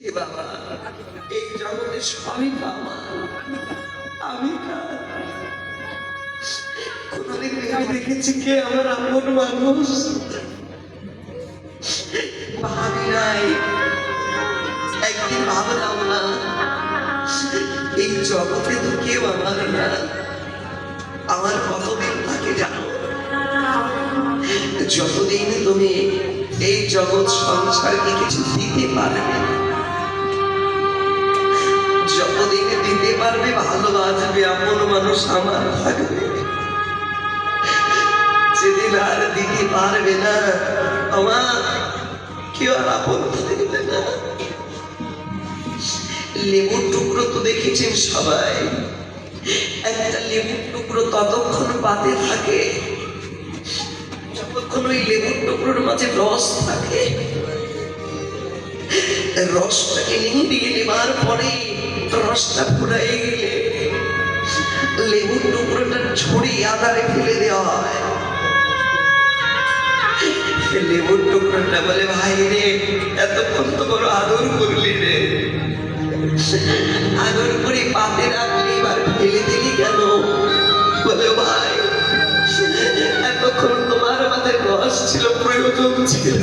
এই জগতে সবই বাবা আমি দেখেছি কে আমার মানুষ? ভাবি নাই। একদিন ভাবলাম না, এই জগতে তো কেউ আমার না। আমার কতদিন থাকে জানো? যতদিন তুমি এই জগৎ সংসারকে কিছু দিতে পারবে যতদিন পারবে ভালোবাসবে আপন মানুষ আমার থাকবে। যেদিন আর দিতে পারবে না, আমার কেউ আর আপন থাকবে না। লেবুর টুকরো তো দেখেছেন সবাই। একটা লেবুর টুকরো ততক্ষণ পাতে থাকে, যতক্ষণ ওই লেবুর টুকরোর মাঝে রস থাকে। রসটাকে নিংড়িয়ে নেবার পরে রসটা ফুরাই গেলে। লেবুর টুকরোটা ছড়িয়ে আদারে ফেলে দেওয়া হয়। লেবুর টুকরোটা বলে, ভাই রে, এতক্ষণ তো বড় আদর করলি রে। আদর করে পাতে রাখলি, এবার ফেলে দিলি কেন? বলে, ভাই, এতক্ষণ তোমার মাঝে রস ছিল, প্রয়োজন ছিল।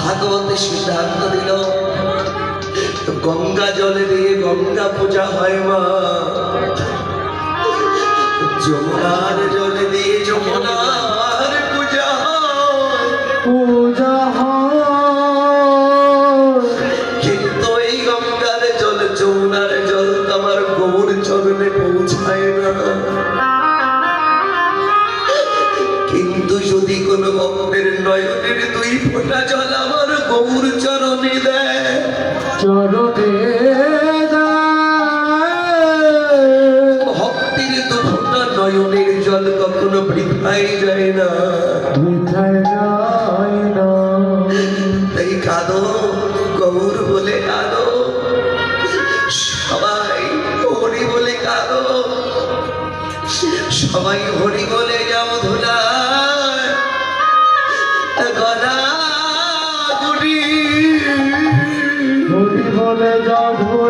ভাগবতে সিদ্ধান্ত দিল, গঙ্গা জলে দিয়ে গঙ্গা পূজা হয় মা। যমুনার জলে দিয়ে যমুনার পূজা হয়। চরণে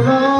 no, no.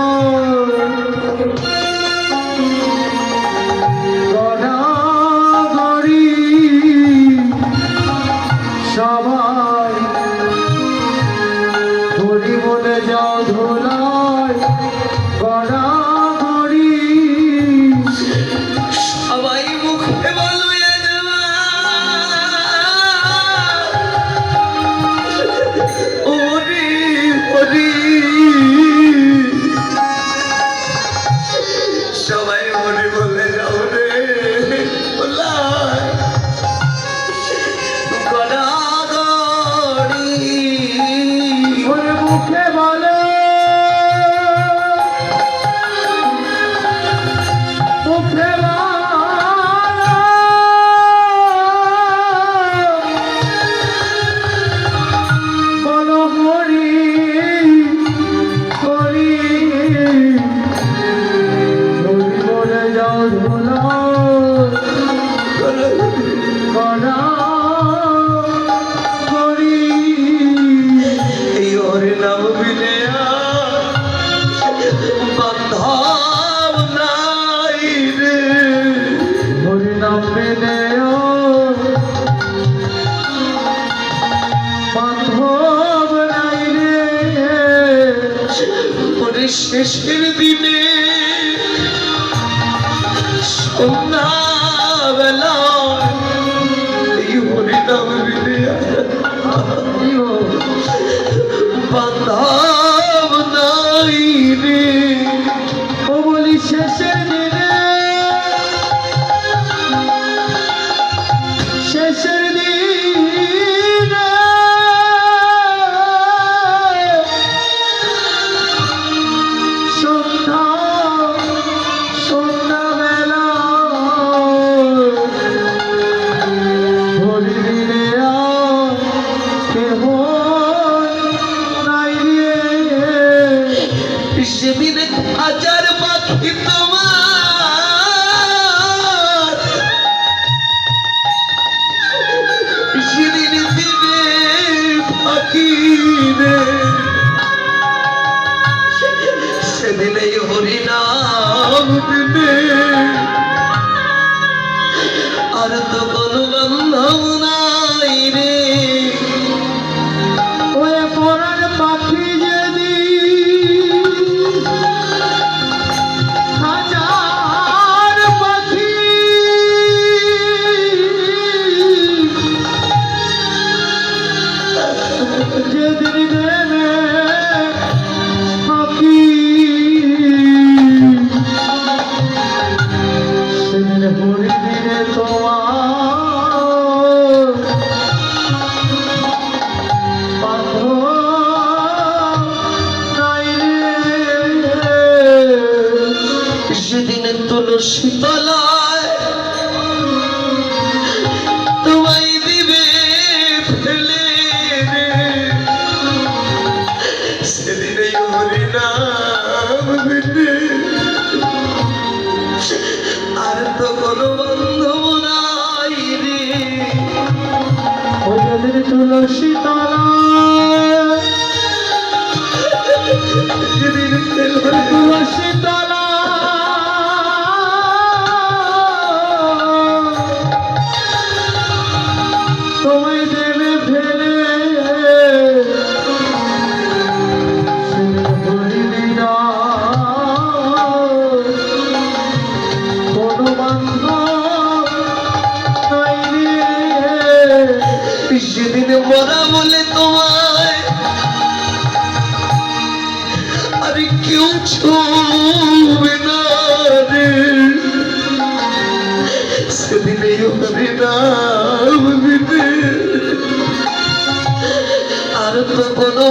শেষের দিনে সন্ধ্যাবেলা Salud. তলায় তোমায় দিবে ফেলে সেদিন হরি নাম আর তো কোনো বন্ধু নাই রে। ওদের তুলসী তলায়। সেদিন তুলসী সেদিন মরা বলে তোমায় আরে কেউ ছবে না রে। সেদিনে আর তো কোনো